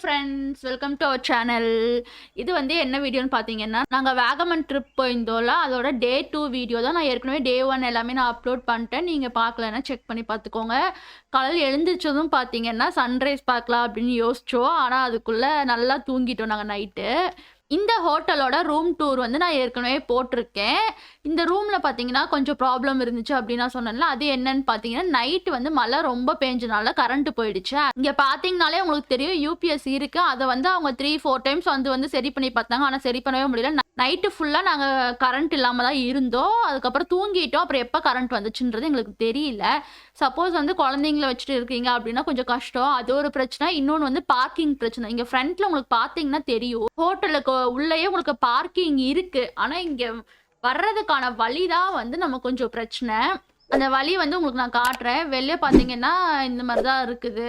Friends welcome to our channel இது வந்து என்ன வீடியோன்னு பார்த்தீங்கன்னா நாங்கள் வேகமன் ட்ரிப் போயிருந்தோம்ல அதோட டே டூ வீடியோ தான் நான் ஏற்கனவே டே ஒன் எல்லாமே நான் அப்லோட் பண்ணிட்டேன். நீங்கள் பார்க்கலன்னா செக் பண்ணி பார்த்துக்கோங்க. காலையில் எழுந்திரிச்சதும் பார்த்தீங்கன்னா சன்ரைஸ் பார்க்கலாம் அப்படின்னு யோசிச்சோம். ஆனால் அதுக்குள்ளே நல்லா தூங்கிட்டோம் நாங்கள் நைட்டு இந்த ஹோட்டலோட ரூம் டூர் வந்து நான் ஏற்கனவே போட்டிருக்கேன். இந்த ரூமில் பார்த்தீங்கன்னா கொஞ்சம் ப்ராப்ளம் இருந்துச்சு அப்படின்னு நான் சொன்னேன்ல அது என்னன்னு பார்த்தீங்கன்னா நைட்டு வந்து மழை ரொம்ப பேஞ்சனால கரண்ட் போயிடுச்சு. இங்கே பார்த்தீங்கனாலே உங்களுக்கு தெரியும் யூபிஎஸ் இருக்குது அதை வந்து அவங்க த்ரீ ஃபோர் டைம்ஸ் வந்து வந்து சரி பண்ணி பார்த்தாங்க. ஆனால் சரி பண்ணவே முடியல. நைட்டு ஃபுல்லாக நாங்கள் கரண்ட் இல்லாமல் தான் இருந்தோம். அதுக்கப்புறம் தூங்கிட்டோம். அப்புறம் எப்போ கரண்ட் வந்துச்சுன்றது எங்களுக்கு தெரியல. சப்போஸ் வந்து குழந்தைங்கள வச்சுட்டு இருக்கீங்க அப்படின்னா கொஞ்சம் கஷ்டம். அது ஒரு பிரச்சனை. இன்னொன்று வந்து பார்க்கிங் பிரச்சனை. இங்கே ஃப்ரண்ட்டில் உங்களுக்கு பார்த்தீங்கன்னா தெரியும். ஹோட்டலுக்கு உள்ளேயே உங்களுக்கு பார்க்கிங் இருக்குது ஆனால் இங்கே வர்றதுக்கான வழி தான் வந்து நம்ம கொஞ்சம் பிரச்சனை. அந்த வழி வந்து உங்களுக்கு நான் காட்டுறேன். வெளியே பார்த்தீங்கன்னா இந்த மாதிரி தான் இருக்குது.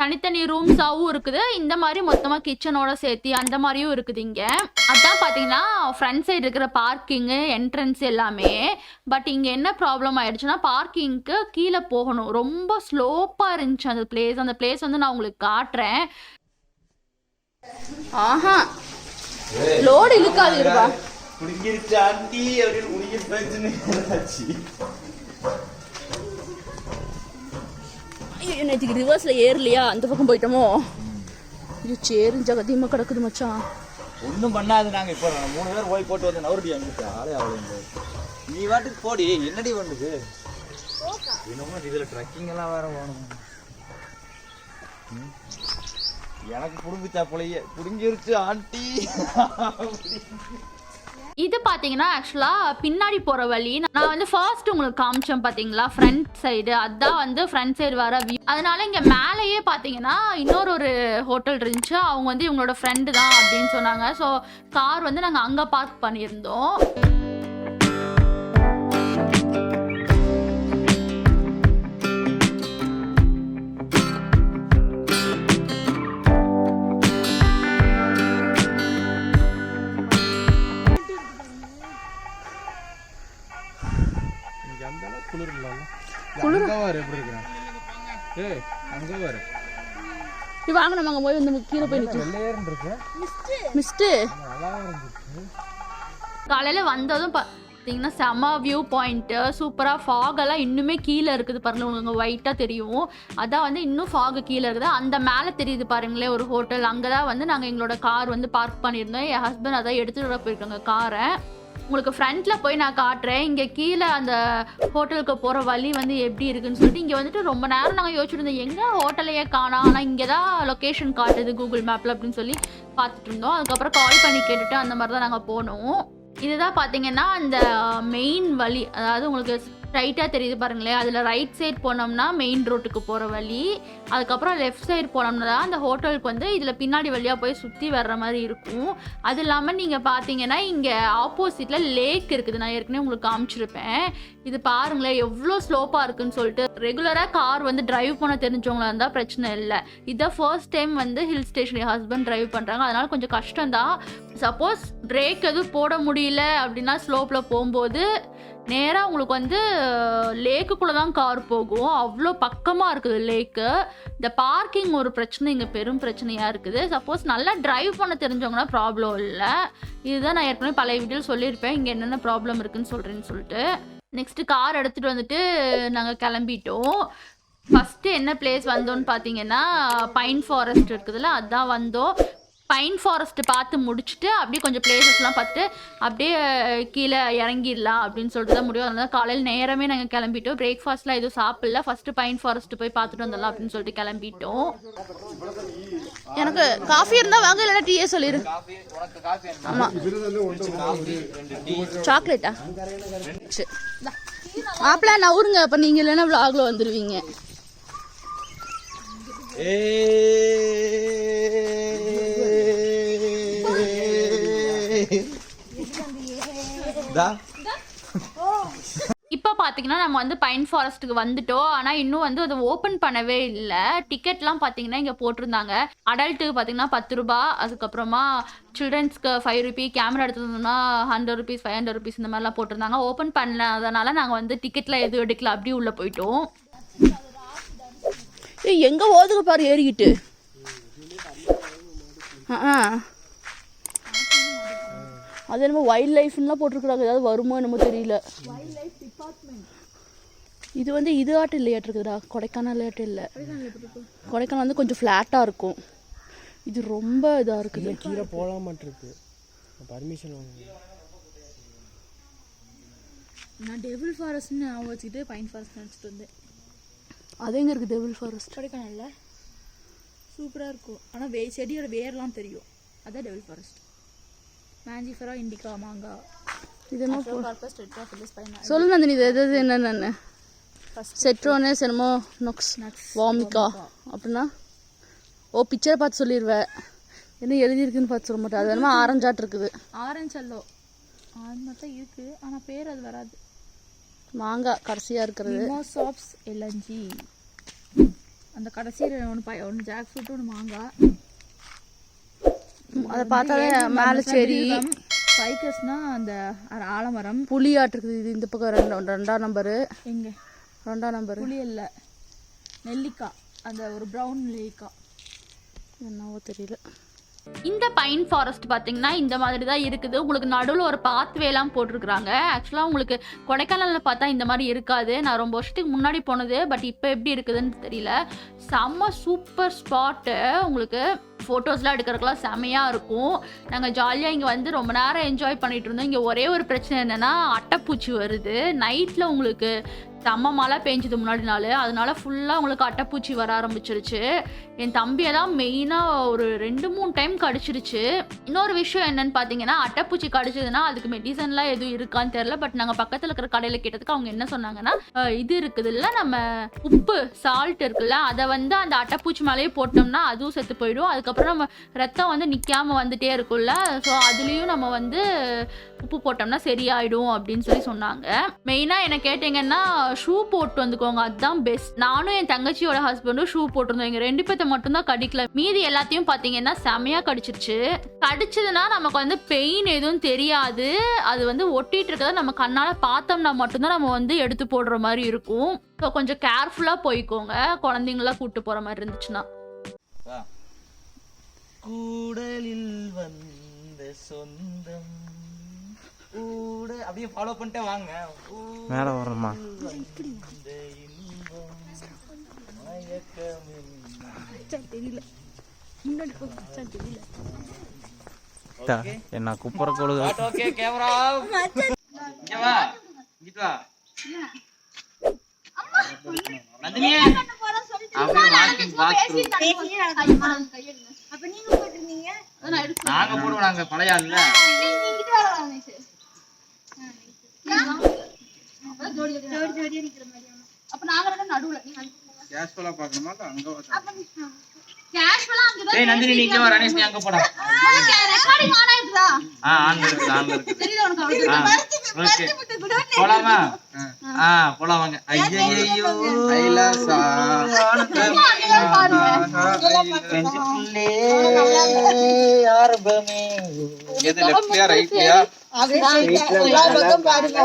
தனித்தனி ரூம்ஸாகவும் இருக்குது. இந்த மாதிரி மொத்தமாக கிச்சனோட சேர்த்து அந்த மாதிரியும் இருக்குது இங்கே. அதான் பார்த்தீங்கன்னா ஃப்ரண்ட் சைடு இருக்கிற பார்க்கிங்கு என்ட்ரன்ஸ் எல்லாமே. பட் இங்கே என்ன ப்ராப்ளம் ஆயிடுச்சுன்னா பார்க்கிங்க்கு கீழே போகணும். ரொம்ப ஸ்லோப்பாக இருந்துச்சு அந்த பிளேஸ் அந்த பிளேஸ் வந்து நான் உங்களுக்கு காட்டுறேன். ஆஹா. லோடு இழுக்காது இருப்பா ஐயோ நேற்றுக்கு ரிவர்ஸில் ஏறலையா? அந்த பக்கம் போயிட்டோமோ? ஐயோ சேரும் ஜகதியமாக கிடக்குது மச்சான். ஒன்றும் பண்ணாது நாங்கள் இப்போ மூணு பேர் போய் போட்டு வந்து நவருடி அங்கிட்டு ஆளே அவ்வளோ நீ வாட்டுக்கு போடி. என்னடி பண்ணுது இன்னமும் இதில் ட்ரக்கிங் எல்லாம் வேற வேணும் எனக்கு புடுங்கிச்சா போலயே புடுங்கிருச்சு ஆண்டி. இது பார்த்தீங்கன்னா ஆக்சுவலாக பின்னாடி போகிற வழி. நான் வந்து ஃபர்ஸ்ட் உங்களுக்கு காமிச்சேன் பார்த்தீங்களா ஃப்ரண்ட் சைடு அதான் வந்து ஃப்ரண்ட் சைடு வர வியூ அதனால இங்கே மேலேயே பார்த்தீங்கன்னா இன்னொரு ஒரு ஹோட்டல் இருந்துச்சு. அவங்க வந்து இவங்களோட ஃப்ரெண்டு தான் அப்படின்னு சொன்னாங்க. ஸோ கார் வந்து நாங்கள் அங்கே பார்க் பண்ணியிருந்தோம். குளிர் அங்க எப்படி இருக்கிறான்? ஏய் அங்க வர இது வாங்க நம்ம அங்கே போய் வந்து கீழே போய் நிற்கும் வெள்ளையர்னு இருக்கு. மிஸ்ட்டு காலையில் வந்ததும் பார்த்தீங்கன்னா செம வியூ பாயிண்ட்டு சூப்பராக fog எல்லாம் இன்னுமே கீழே இருக்குது பாருங்க உங்களுக்கு ஒயிட்டாக தெரியும். அதான் வந்து இன்னும் fog கீழே இருக்குது. அந்த மேலே தெரியுது பாருங்களேன் ஒரு ஹோட்டல் அங்கே தான் வந்து நாங்கள் எங்களோட கார் வந்து பார்க் பண்ணியிருந்தோம். என் ஹஸ்பண்ட் அதான் எடுத்துகிட்டு வர போயிருக்காங்க காரை உங்களுக்கு ஃப்ரண்ட்டில் போய் நான் காட்டுறேன். இங்கே கீழே அந்த ஹோட்டலுக்கு போகிற வழி வந்து எப்படி இருக்குன்னு சொல்லிட்டு இங்கே வந்துட்டு ரொம்ப நேரம் நாங்கள் யோசிச்சுருந்தோம். எங்கே ஹோட்டலையே காணோம். ஆனால் இங்கே தான் லொக்கேஷன் காட்டுது கூகுள் மேப்பில் அப்படின்னு சொல்லி பார்த்துட்டு இருந்தோம். அதுக்கப்புறம் கால் பண்ணி கேட்டுட்டு அந்த மாதிரி தான் நாங்கள் போனோம். இதுதான் பார்த்தீங்கன்னா அந்த மெயின் வழி. அதாவது உங்களுக்கு ரைட்டாக தெரியுது பாருங்களேன். அதில் ரைட் சைடு போனோம்னா மெயின் ரோட்டுக்கு போகிற வழி. அதுக்கப்புறம் லெஃப்ட் சைடு போனோம்னா தான் அந்த ஹோட்டலுக்கு வந்து இதில் பின்னாடி வழியாக போய் சுற்றி வர்ற மாதிரி இருக்கும். அது இல்லாமல் நீங்கள் பார்த்தீங்கன்னா இங்கே ஆப்போசிட்டில் லேக் இருக்குது. நான் ஏற்கனவே உங்களுக்கு காமிச்சிருப்பேன். இது பாருங்களேன் எவ்வளோ ஸ்லோப்பாக இருக்குன்னு சொல்லிட்டு. ரெகுலராக கார் வந்து டிரைவ் பண்ண தெரிஞ்சவங்களா இருந்தால் பிரச்சனை இல்லை. இதான் ஃபர்ஸ்ட் டைம் வந்து ஹில் ஸ்டேஷன் என் ஹஸ்பண்ட் டிரைவ் பண்ணுறாங்க அதனால் கொஞ்சம் கஷ்டம்தான். சப்போஸ் பிரேக் எதுவும் போட முடியல அப்படின்னா ஸ்லோப்பில் போகும்போது நேராக உங்களுக்கு வந்து லேக்குக்குள்ளே தான் கார் போகும். அவ்வளோ பக்கமாக இருக்குது லேக்கு. இந்த பார்க்கிங் ஒரு பிரச்சனை இங்கே பெரும் பிரச்சனையாக இருக்குது. சப்போஸ் நல்லா ட்ரைவ் பண்ண தெரிஞ்சவங்கன்னா ப்ராப்ளம் இல்லை. இதுதான் நான் ஏற்கனவே பழைய வீடியோவில் சொல்லியிருப்பேன். இங்கே என்னென்ன ப்ராப்ளம் இருக்குன்னு சொல்கிறேன்னு சொல்லிட்டு. நெக்ஸ்ட்டு கார் எடுத்துகிட்டு வந்துட்டு நாங்கள் கிளம்பிட்டோம். ஃபஸ்ட்டு என்ன பிளேஸ் வந்தோன்னு பார்த்தீங்கன்னா பைன் ஃபாரஸ்ட் இருக்குதுல்ல அதுதான் வந்தோம். பைன் ஃபாரஸ்ட் பார்த்து முடிச்சுட்டு அப்படியே கொஞ்சம் பிளேசஸ்லாம் பார்த்துட்டு அப்படியே கீழே இறங்கிடலாம் அப்படின்னு சொல்லிட்டு தான் முடியும் அதனால காலையில் நேரமே நாங்கள் கிளம்பிட்டோம். பிரேக்ஃபாஸ்ட்லாம் எதுவும் சாப்பிடல. ஃபஸ்ட்டு பைன் ஃபாரஸ்ட் போய் பார்த்துட்டு வந்துடலாம் அப்படின்னு சொல்லிட்டு கிளம்பிட்டோம். எனக்கு காஃபி இருந்தால் வாங்க இல்லைன்னா டீயே சொல்லிடு ஆமாம் சாக்லேட்டா சரி மாப்பிள்ள நவுருங்க அப்போ நீங்கள் இல்லைன்னா விலாகில் வந்துடுவீங்க தா. இப்போ பார்த்தீங்கன்னா நம்ம வந்து பைன் ஃபாரஸ்ட்டுக்கு வந்துட்டோம். ஆனால் இன்னும் வந்து அதை ஓப்பன் பண்ணவே இல்லை. டிக்கெட்லாம் பார்த்தீங்கன்னா இங்கே போட்டிருந்தாங்க. அடல்ட்டுக்கு பார்த்தீங்கன்னா பத்து ரூபா. அதுக்கப்புறமா சில்ட்ரன்ஸ்க்கு five rupee camera எடுத்துருந்தோம்னா hundred rupees five hundred rupees இந்த மாதிரிலாம் போட்டிருந்தாங்க. ஓப்பன் பண்ணல அதனால நாங்கள் வந்து டிக்கெட்டில் எதுவும் எடுக்கல. அப்படியே உள்ளே போயிட்டோம். எங்கே ஓதுக பாரு ஏறிக்கிட்டு. ஆ. அது என்னமோ வைல்ட் லைஃப்லாம் போட்டிருக்குறாங்க. ஏதாவது வருமோ என்னமோ தெரியல. இது வந்து இது ஆட்டம் இல்லையாட்டிருக்குதுடா கொடைக்கானல் ஆட்டம் இல்லை. கொடைக்கானல் வந்து கொஞ்சம் ஃப்ளாட்டாக இருக்கும். இது ரொம்ப இதாக இருக்குது. கீழே போகலாம் மாட்டிருக்கு பர்மிஷன் வாங்க நான் டெவில் ஃபாரஸ்ட்னு ஞாபகம் வச்சுக்கிட்டு பைன் ஃபாரஸ்ட் நினச்சிட்டு வந்தேன் அது எங்கே இருக்குது டெவில் ஃபாரஸ்ட் கொடைக்கானல்ல? சூப்பராக இருக்கும். ஆனால் வே செடியோட வேர்லாம் தெரியும். அதான் டெவில் ஃபாரஸ்ட் மேஞ்சிஃபரா இண்டிகா மாங்கா இது என்ன சொல்லு நந்தினி இது எது என்னென்னு செட்ரோனஸ் என்னமோ நொக்ஸ் வாமிகா அப்படின்னா? ஓ பிக்சரை பார்த்து சொல்லிடுவேன் என்ன எழுதியிருக்குன்னு பார்த்து சொல்ல மாட்டேன். அது என்னமோ ஆரஞ்சாட்டு இருக்குது. ஆரஞ்சு அல்லோ மாதிரி தான் இருக்குது ஆனால் பேர் அது வராது. மாங்காய் கடைசியாக இருக்கிறது. மிமோசாப்ஸ் எல்என்ஜி அந்த கடைசியில் ஒன்று பை ஒன்று ஜாக் ஃப்ரூட் ஒன்று மாங்காய். அதை பார்த்தாலே மேலே செடி சைக்கஸ்னா அந்த ஆலமரம். புளியாட்டு இருக்குது இது இந்த பக்கம் ரெண்டு ரெண்டாம் நம்பரு எங்கே? ரெண்டாம் நம்பரு புளி இல்லை நெல்லிக்காய். அந்த ஒரு ப்ரௌன் நெல்லிக்காய். என்னவோ தெரியல. இந்த பைன் ஃபாரஸ்ட் பார்த்தீங்கன்னா இந்த மாதிரி தான் இருக்குது. உங்களுக்கு நடுவில் ஒரு பாத்வேலாம் போட்டிருக்கிறாங்க. ஆக்சுவலாக உங்களுக்கு கொடைக்கானலில் பார்த்தா இந்த மாதிரி இருக்காது. நான் ரொம்ப வருஷத்துக்கு முன்னாடி போனது பட் இப்போ எப்படி இருக்குதுன்னு தெரியல. செம்ம சூப்பர் ஸ்பாட்டு உங்களுக்கு ஃபோட்டோஸ்லாம் எடுக்கிறதுக்குலாம் செமையாக இருக்கும். நாங்கள் ஜாலியாக இங்கே வந்து ரொம்ப நேரம் என்ஜாய் பண்ணிகிட்டு இருந்தோம். இங்கே ஒரே ஒரு பிரச்சனை என்னென்னா அட்டைப்பூச்சி வருது. நைட்டில் உங்களுக்கு செம்ம மழை பெஞ்சது முன்னாடி நாள். அதனால ஃபுல்லாக உங்களுக்கு அட்டைப்பூச்சி வர ஆரம்பிச்சிருச்சு. என் தம்பியை தான் மெயினாக ஒரு ரெண்டு மூணு டைம் கடிச்சிருச்சு. இன்னொரு விஷயம் என்னன்னு பார்த்தீங்கன்னா அட்டைப்பூச்சி கடிச்சதுன்னா அதுக்கு மெடிசன்லாம் எதுவும் இருக்கான்னு தெரில பட் நாங்கள் பக்கத்தில் இருக்கிற கடையில் கேட்டதுக்கு அவங்க என்ன சொன்னாங்கன்னா இது இருக்குதுல்ல நம்ம உப்பு சால்ட் இருக்குல்ல அதை வந்து அந்த அட்டைப்பூச்சி மேலேயே போட்டோம்னா அதுவும் செத்து போயிடும். அதுக்கப்புறம் நம்ம ரத்தம் வந்து நிற்காம வந்துட்டே இருக்கும்ல. ஸோ அதுலேயும் நம்ம வந்து உப்பு போட்டோம்னா சரியாயிடும் அப்படின்னு சொல்லி சொன்னாங்க. மெயினாக என்ன கேட்டிங்கன்னா ஷூ போட்டு வந்துக்கோங்க. அதுதான் பெஸ்ட் நானும் என் தங்கச்சியோட ஹஸ்பண்டும் ஷூ போட்டிருந்தோம் எங்கள் ரெண்டு பேர்த்த மட்டும்தான் கடிக்கல. மீதி எல்லாத்தையும் பார்த்தீங்கன்னா செமையாக கடிச்சிருச்சு. கடிச்சதுன்னா நமக்கு வந்து பெயின் எதுவும் தெரியாது. அது வந்து ஒட்டிட்டு இருக்கிறத நம்ம கண்ணால் பார்த்தோம்னா மட்டும்தான் நம்ம வந்து எடுத்து போடுற மாதிரி இருக்கும். ஸோ கொஞ்சம் கேர்ஃபுல்லாக போய்க்கோங்க. குழந்தைங்களாம் கூப்பிட்டு போகிற மாதிரி இருந்துச்சுன்னா. கூடலில் வந்த சொந்தம் ஊட அப்படியே ஃபாலோ பண்ணிட்டே வாங்க மேலே வரணுமா. என்ன குப்புற கொழுது camera off. இங்க வா இங்கிட்டு வா நந்தினி அப்படியே walk through. நாங்க போடுவோம் நாங்க பழைய ஆளுல கேஷுவலாக பார்க்கணுமா அங்கே ஏய் நந்தினி நீ நீ அங்க போடா. ஆ ஓகே போலாமா? ஆ நெஞ்சுக்குள்ளே ஆரம்பமே. எது லெஃப்ட்லையா ரைட்லையா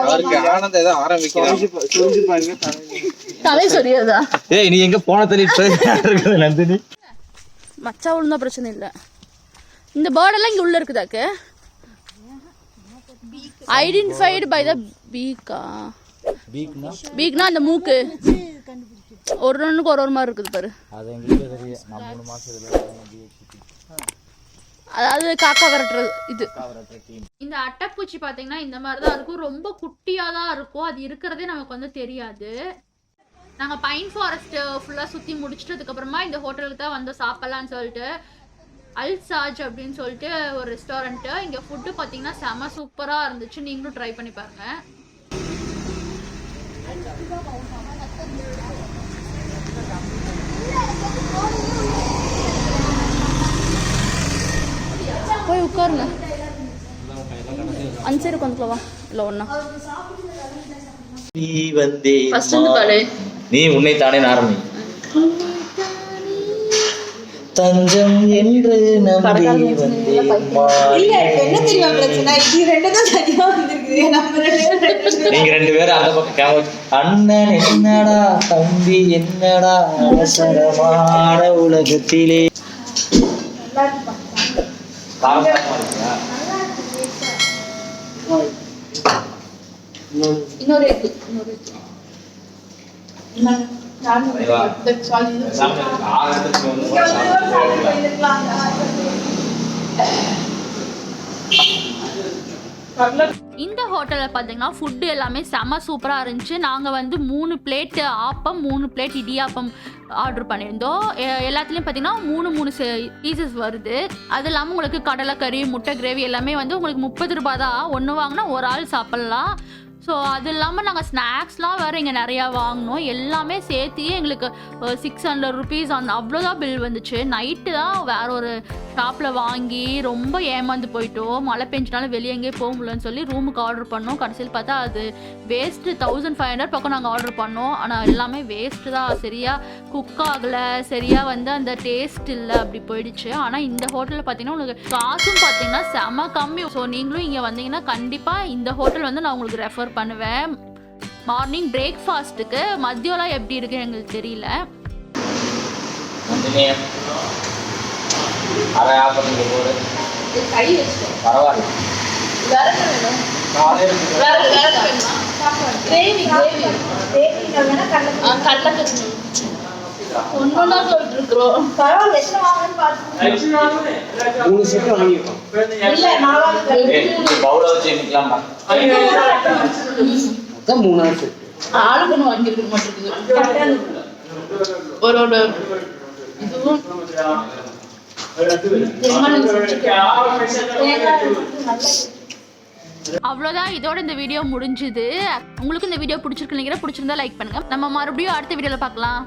அவருக்கு ஆனந்த ஏதோ ஆரம்பிக்கிறான் தலை சொரியாதா? ஏய் நீ எங்க போன தள்ளி நந்தினி? மச்சா விழுந்தா பிரச்சனை இல்லை. இந்த பேர்டெல்லாம் இங்கே உள்ளே இருக்குதாக்கு ஐடென்டிஃபைடு பை த பீக்கா பீக்னா பீக்னா அந்த மூக்கு. ஒரு ஒன்றுக்கு ஒரு ஒரு மாதிரி இருக்குது பாரு. அதாவது காக்கா விரட்டுறது இது. இந்த அட்டைப்பூச்சி பார்த்தீங்கன்னா இந்த மாதிரி தான் இருக்கும். ரொம்ப குட்டியாக தான் இருக்கும். அது இருக்கிறதே நமக்கு வந்து தெரியாது. நாங்கள் பைன் ஃபாரஸ்ட் ஃபுல்லாக சுற்றி முடிச்சுட்டு அதுக்கப்புறமா இந்த ஹோட்டலுக்கு தான் வந்து சாப்பிட்லான்னு சொல்லிட்டு அல்சாஜ் அப்படின்னு சொல்லிட்டு ஒரு ரெஸ்டாரண்ட்டு இங்கே ஃபுட்டு பார்த்தீங்கன்னா செம சூப்பராக இருந்துச்சு. நீங்களும் ட்ரை பண்ணி பாருங்கள் போய் உட்காருங்க. அஞ்சு சைடு உட்காந்துக்கலாம் வா. இல்லை ஒன்றா நீ வந்தே ஃபர்ஸ்ட் வந்து பாடு நீ உன்னை தானே ஆரம்பி. தஞ்சம் என்று நம்பி. நீங்க ரெண்டு பேரும் அந்த பக்கம் கேமரா அண்ணன் என்னடா தம்பி என்னடா அவசரமான உலகத்திலே. இன்னொரு இன்னொரு இந்த ஹோட்டலில் பார்த்தீங்கன்னா ஃபுட்டு எல்லாமே செம சூப்பராக இருந்துச்சு. நாங்கள் வந்து மூணு பிளேட்டு ஆப்பம் மூணு பிளேட் இடியாப்பம் ஆர்டர் பண்ணியிருந்தோம். எல்லாத்துலேயும் பார்த்தீங்கன்னா மூணு மூணு பீசஸ் வருது. அது இல்லாமல் உங்களுக்கு கடலைக்கறி முட்டை கிரேவி எல்லாமே வந்து உங்களுக்கு முப்பது ரூபாய் தான் ஒன்று வாங்கினா ஒரு ஆள் சாப்பிட்லாம். ஸோ அது இல்லாமல் நாங்கள் ஸ்நாக்ஸ்லாம் வேறு இங்கே நிறையா வாங்கினோம். எல்லாமே சேர்த்தியே எங்களுக்கு சிக்ஸ் ஹண்ட்ரட் ருபீஸ் அந்த அவ்வளோதான் பில் வந்துச்சு. நைட்டு தான் வேற ஒரு ஷாப்பில் வாங்கி ரொம்ப ஏமாந்து போயிட்டோம் மழை பெஞ்சினாலும் வெளியே எங்கேயே போக முடியலன்னு சொல்லி ரூமுக்கு ஆர்டர் பண்ணோம். கடைசியில் பார்த்தா அது வேஸ்ட்டு தௌசண்ட் ஃபைவ் ஹண்ட்ரட் பக்கம் நாங்கள் ஆர்டர் பண்ணோம். ஆனால் எல்லாமே வேஸ்ட்டு தான். சரியாக குக் ஆகலை. சரியாக வந்து அந்த டேஸ்ட் இல்லை. அப்படி போயிடுச்சு. ஆனால் இந்த ஹோட்டலில் பார்த்தீங்கன்னா உங்களுக்கு காசும் பார்த்தீங்கன்னா செம கம்மி. ஸோ நீங்களும் இங்கே வந்தீங்கன்னா கண்டிப்பாக இந்த ஹோட்டல் வந்து நான் உங்களுக்கு ரெஃபர் பண்ணுவேன். மார்னிங் பிரேக்ஃபாஸ்ட்டுக்கு மதியம்லாம் எப்படி இருக்குன்னு எங்களுக்கு தெரியல. அதை ஆப்பத்துக்கு போடு. கை பரவாயில்ல. என்ன வேணும். வேற என்ன வேணுமா? Gravy gravy. ஆ கடலை கட்டணும் ஒன்னொன்னா சொல்லிட்டு இருக்கிறோம் மூணு செட்டு வாங்கியிருக்கோம். பவுல வச்சு நிற்கலாம்டா மொத்தம் மூணாவது செட்டு ஆளுக்கு ஒன்று வாங்கியிருக்க மாட்டேங்குது. ஒரு ஒரு இதுவும் அவ்வளோதான் இதோட இந்த வீடியோ முடிஞ்சுது. உங்களுக்கு இந்த வீடியோ பிடிச்சிருக்கு நினைக்கிறேன். பிடிச்சிருந்தா லைக் பண்ணுங்க. நம்ம மறுபடியும் அடுத்த வீடியோவில் பார்க்கலாம்.